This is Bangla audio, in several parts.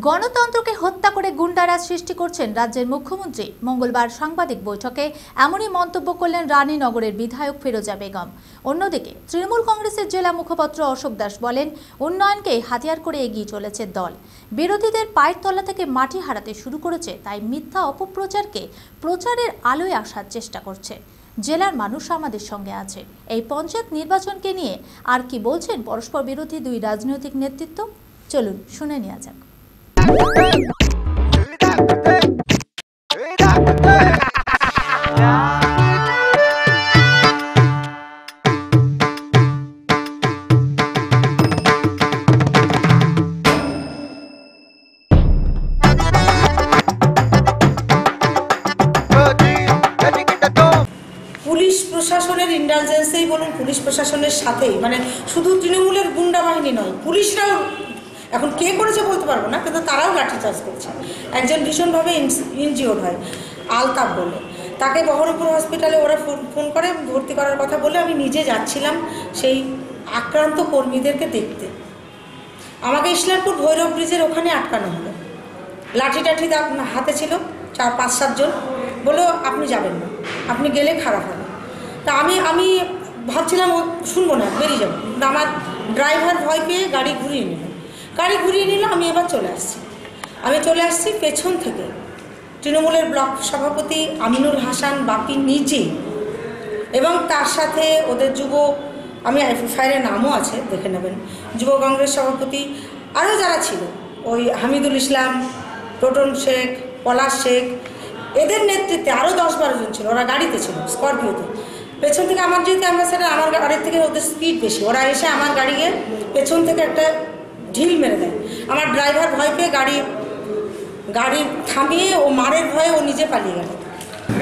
গণতন্ত্রকে হত্যা করে গুন্ডারাজ সৃষ্টি করছেন রাজ্যের মুখ্যমন্ত্রী। মঙ্গলবার সাংবাদিক বৈঠকে এমনই মন্তব্য করলেন রানীনগরের বিধায়ক ফিরোজা বেগম। অন্যদিকে তৃণমূল কংগ্রেসের জেলা মুখপাত্র অশোক দাস বলেন, উন্নয়নকে হাতিয়ার করে এগিয়ে চলেছে দল। বিরোধীদের পায়ের তলা থেকে মাটি হারাতে শুরু করেছে, তাই মিথ্যা অপপ্রচারকে প্রচারের আলোয় আসার চেষ্টা করছে। জেলার মানুষ আমাদের সঙ্গে আছে। এই পঞ্চায়েত নির্বাচনকে নিয়ে আর কি বলছেন পরস্পর বিরোধী দুই রাজনৈতিক নেতৃত্ব? চলুন শুনে নেওয়া যাক। পুলিশ প্রশাসনের ইন্টেলিজেন্সেই বলুন পুলিশ প্রশাসনের সাথেই। মানে শুধু তৃণমূলের গুন্ডা বাহিনী নয় পুলিশরাও এখন কে করেছে বলতে পারব না, কিন্তু তারাও লাঠি চার্জ করছে। একজন ভীষণভাবে ইনজিওর্ড হয় আলতাপ বলে। তাকে বহরমপুর হসপিটালে ওরা ফোন ফোন করে, ভর্তি করার কথা বলে, আমি নিজে যাচ্ছিলাম সেই আক্রান্ত কর্মীদেরকে দেখতে। আমাকে ইসলামপুর ভৈরব ব্রিজের ওখানে আটকানো হলো। লাঠি টাঠি হাতে ছিল, চার, পাঁচ সাতজন বলল, আপনি যাবেন না, আপনি গেলে খারাপ হবে। তা আমি আমি ভাবছিলাম শুনব না, বেরিয়ে যাব। আমার ড্রাইভার ভয় পেয়ে গাড়ি ঘুরিয়ে নিল। গাড়ি ঘুরিয়ে নিল, আমি এবার চলে আসছি। আমি চলে আসছি পেছন থেকে। তৃণমূলের ব্লক সভাপতি আমিনুল হাসান বাপি নিজে। এবং তার সাথে ওদের যুব, আমি এফআইআরের নামও আছে, দেখে নেবেন। যুব কংগ্রেস সভাপতি আরও যারা ছিল, ওই হামিদুল ইসলাম টোটন শেখ, পলাশ শেখ, এদের নেতৃত্বে আরও দশ বারো জন ছিল। ওরা গাড়িতে ছিল, স্করপিওতে। পেছন থেকে আমার যেহেতু আমরা অ্যাম্বাসেডার আমার গাড়ির থেকে ওদের স্পিড বেশি। ওরা এসে আমার গাড়িকে পেছন থেকে একটা ঢিল মেরে দেয়। আমার ড্রাইভার ভয় পেয়ে গাড়ি গাড়ি থামিয়ে ও মারের ভয়ে ও নিজে পালিয়ে গেল।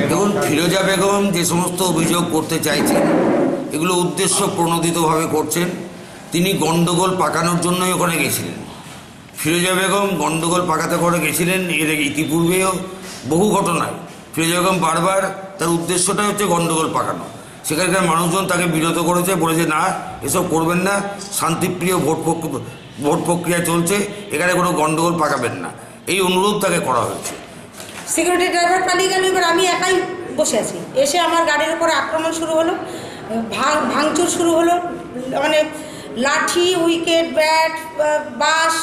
দেখুন, ফিরোজা বেগম যে সমস্ত অভিযোগ করতে চাইছেন, এগুলো উদ্দেশ্য প্রণোদিতভাবে করছেন, তিনি গণ্ডগোল পাকানোর জন্যই ওখানে গেছিলেন। ফিরোজা বেগম গণ্ডগোল পাকাতে করে গেছিলেন, এর ইতিপূর্বেও বহু ঘটনায়। ফিরোজা বেগম বারবার তার উদ্দেশ্যটাই হচ্ছে গণ্ডগোল পাকানো। সেখানকার মানুষজন তাকে বিরত করেছে, বলেছে, না, এসব করবেন না, শান্তিপ্রিয় ভোট ভোট প্রক্রিয়া চলছে, এখানে কোনো গণ্ডগোল পাকাবেন না। এই অনুরোধ তাকে করা হয়েছে। সিকিউরিটি ড্রাইভার পালিয়ে গেল, এবার আমি একাই বসে আছি। এসে আমার গাড়ির উপর আক্রমণ শুরু হলো, ভাঙ, ভাঙচুর শুরু হলো মানে লাঠি, উইকেট, ব্যাট বাস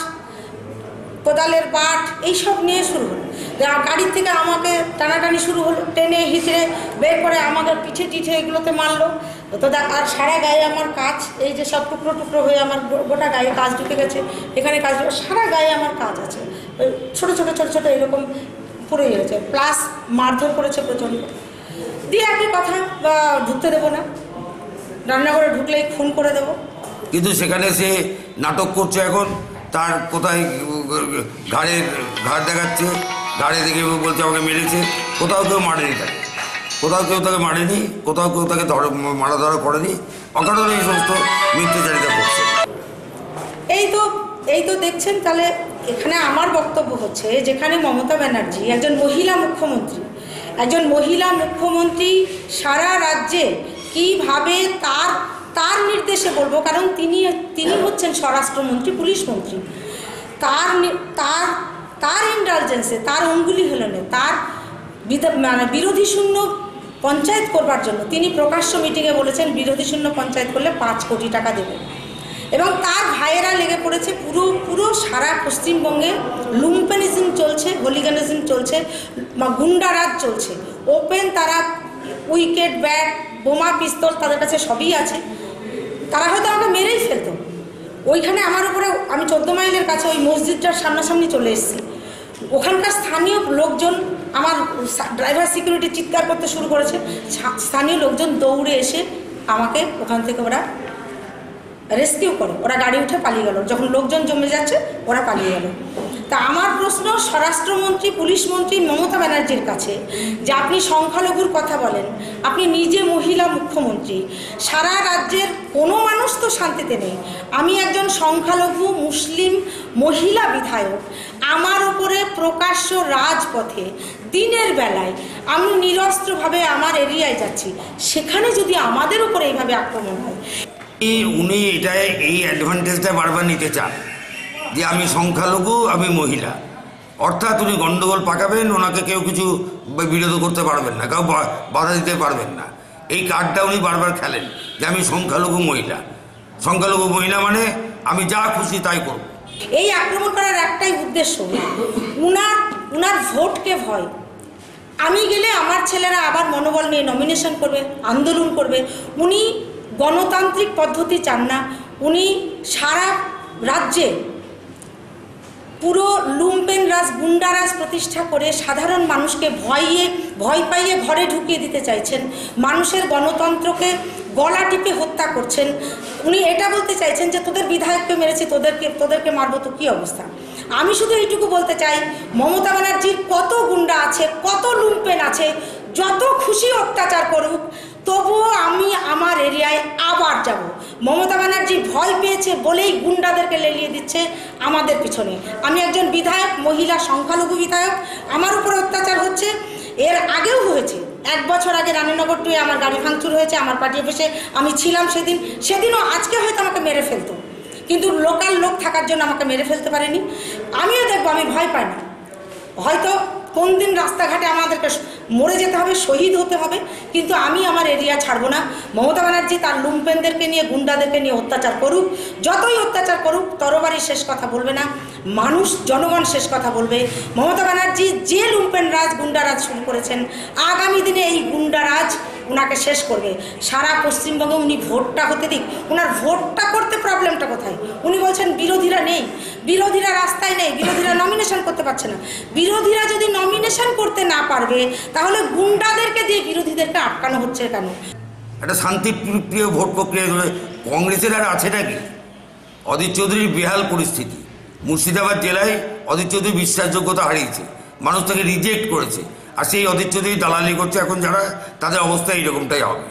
কোদালের বাট এইসব নিয়ে শুরু হলো। গাড়ির থেকে আমাকে টানাটানি শুরু হলো, টেনে হিচড়ে বের করে আমাকে পিঠে টিঠে এগুলোতে মারলো। তো দেখ আর সারা গায়ে আমার কাজ, এই যে সব টুকরো টুকরো হয়ে আমার গোটা গায়ে কাজ ঢুকে গেছে, এখানে কাজ সারা গায়ে আমার কাজ আছে। ওই ছোটো ছোটো ছোটো ছোটো এরকম পুরো ইয়ে হয়েছে প্লাস মারধর করেছে প্রচণ্ড। দিয়ে একই কথা, বা ঢুকতে দেবো না। রান্নাঘরে ঢুকলেই খুন করে দেবো। কিন্তু সেখানে সে নাটক করছে এখন, তার কোথায় ঘাড়ের ঘাড় দেখাচ্ছে, ঘাড়ে দেখে বলছে আমাকে মেরেছে, কোথাও কেউ মারেনি তাকে। কোথাও কেউ তাকে মারেনি, কোথাও কেউ তাকে মারা ধরা করেনি, অকারণে এই সমস্ত মিথ্যাচারিতা করছে এই তো এই তো দেখছেন, তাহলে এখানে আমার বক্তব্য হচ্ছে যেখানে মমতা ব্যানার্জি একজন মহিলা মুখ্যমন্ত্রী, একজন মহিলা মুখ্যমন্ত্রী সারা রাজ্যে কীভাবে তার তার নির্দেশে বলব, কারণ তিনি তিনি হচ্ছেন স্বরাষ্ট্রমন্ত্রী, পুলিশ মন্ত্রী। তার তার তার ইন্টেলিজেন্সে তার অঙ্গুলি হেলনে, তার মানে বিরোধী শূন্য পঞ্চায়েত করবার জন্য। তিনি প্রকাশ্য মিটিংয়ে বলেছেন, বিরোধী শূন্য পঞ্চায়েত করলে পাঁচ কোটি টাকা দেবেন এবং তার ভাইয়েরা লেগে পড়েছে, পুরো পুরো সারা পশ্চিমবঙ্গে লুম্পেনিজম চলছে হোলিগানিজম চলছে গুন্ডারাজ চলছে। ওপেন তারা উইকেট ব্যাট বোমা পিস্তল তাদের কাছে সবই আছে। তারা হয়তো আমাকে মেরেই ফেলতো। ওইখানে আমার উপরে, আমি চোদ্দ মাইলের কাছে ওই মসজিদটার সামনাসামনি চলে এসেছি। ওখানকার স্থানীয় লোকজন আমার ড্রাইভার সিকিউরিটি চিৎকার করতে শুরু করেছে। স্থানীয় লোকজন দৌড়ে এসে আমাকে ওখান থেকে ওরা রেস্কিউ করে। ওরা গাড়ি উঠে পালিয়ে গেল। যখন লোকজন জমে যাচ্ছে, ওরা পালিয়ে গেল। তা আমার প্রশ্ন স্বরাষ্ট্রমন্ত্রী, পুলিশ মন্ত্রী মমতা ব্যানার্জির কাছে যে আপনি সংখ্যালঘুর কথা বলেন, আপনি নিজে মহিলা মুখ্যমন্ত্রী, সারা রাজ্যের কোনো মানুষ তো শান্তিতে নেই। আমি একজন সংখ্যালঘু, মুসলিম, মহিলা বিধায়ক, আমার উপরে প্রকাশ্য রাজপথে দিনের বেলায় আমি নিরস্ত্রভাবে আমার এরিয়ায় যাচ্ছি, সেখানে যদি আমাদের উপরে এইভাবে আক্রমণ হয়। উনি এটা এই অ্যাডভান্টেজটা বারবার নিতে চান। যে আমি সংখ্যালঘু, আমি মহিলা। অর্থাৎ উনি গণ্ডগোল পাকাবেন, ওনাকে কেউ কিছু বিরোধ করতে পারবেন না, কেউ বাধা দিতে পারবেন না। এই কার্ডটা উনি বারবার খেলেন, যে আমি সংখ্যালঘু মহিলা। সংখ্যালঘু মহিলা মানে আমি যা খুশি তাই করব। এই আক্রমণ করার একটাই উদ্দেশ্য, উনার উনার ভোটকে ভয়। আমি গেলে আমার ছেলেরা আবার মনোবল নিয়ে নমিনেশন করবে, আন্দোলন করবে। উনি গণতান্ত্রিক পদ্ধতি চান না, উনি সারা রাজ্যে পুরো লুম্পেন রাজ গুন্ডারাজ প্রতিষ্ঠা করে সাধারণ মানুষকে ভয়ে, ভয় পাইয়ে ঘরে ঢুকিয়ে দিতে চাইছেন। মানুষের গণতন্ত্রকে গলা টিপে হত্যা করছেন। উনি এটা বলতে চাইছেন যে, তোদের বিধায়ককে মেরেছি, তোদেরকে তোদেরকে মারবো, তো কী অবস্থা? আমি শুধু এইটুকু বলতে চাই, মমতা ব্যানার্জির কত গুন্ডা আছে, কত লুম্পেন আছে, যত খুশি অত্যাচার করুক তবুও আমি আমার এরিয়ায় আবার যাব। মমতা ব্যানার্জি ভয় পেয়েছে বলেই গুন্ডাদেরকে লেলিয়ে দিচ্ছে আমাদের পিছনে। আমি একজন বিধায়ক, মহিলা সংখ্যালঘু বিধায়ক। আমার উপর অত্যাচার হচ্ছে। এর আগেও হয়েছে। এক বছর আগে রানীনগর টুয়ে আমার গাড়ি ভাঙচুর হয়েছে, আমার পার্টি অফিসে আমি ছিলাম সেদিন। সেদিনও আজকে হয়তো আমাকে মেরে ফেলতো। কিন্তু লোকাল লোক থাকার জন্য আমাকে মেরে ফেলতে পারেনি। আমিও দেখব, আমি ভয় পাই না। হয়তো কোন দিন রাস্তাঘাটে আমাদেরকে মরে যেতে হবে, শহীদ হতে হবে, কিন্তু আমি আমার এরিয়া ছাড়বো না। মমতা ব্যানার্জি তার লুম্পেনদেরকে নিয়ে, গুন্ডাদেরকে নিয়ে অত্যাচার করুক, যতই অত্যাচার করুক, তরবারি শেষ কথা বলবে না, মানুষ, জনগণ শেষ কথা বলবে। মমতা ব্যানার্জি যে লুম্পেন রাজ গুন্ডারাজ শুরু করেছেন। আগামী দিনে এই গুন্ডারাজ ওনাকে শেষ করবে। সারা পশ্চিমবঙ্গে উনি ভোটটা হতে দিক ওনার ভোটটা করতে প্রবলেমটা কোথায়? উনি বলছেন বিরোধীরা নেই, বিরোধীরা রাস্তায় নেই, বিরোধীরা নমিনেশন করতে পারছে না। বিরোধীরা যদি নমিনেশন করতে না পারবে, তাহলে গুন্ডাদেরকে দিয়ে বিরোধীদেরকে আটকানো হচ্ছে কেন? একটা শান্তিপ্রিয় ভোট প্রক্রিয়া কংগ্রেসের আর আছে নাকি? অদিত চৌধুরীর বেহাল পরিস্থিতি। মুর্শিদাবাদ জেলায় অদিত চৌধুরী বিশ্বাসযোগ্যতা হারিয়েছে। মানুষ তাকে রিজেক্ট করেছে। আর সেই অদিত চৌধুরী দালালি করছে এখন যারা তাদের অবস্থা এইরকমটাই হবে।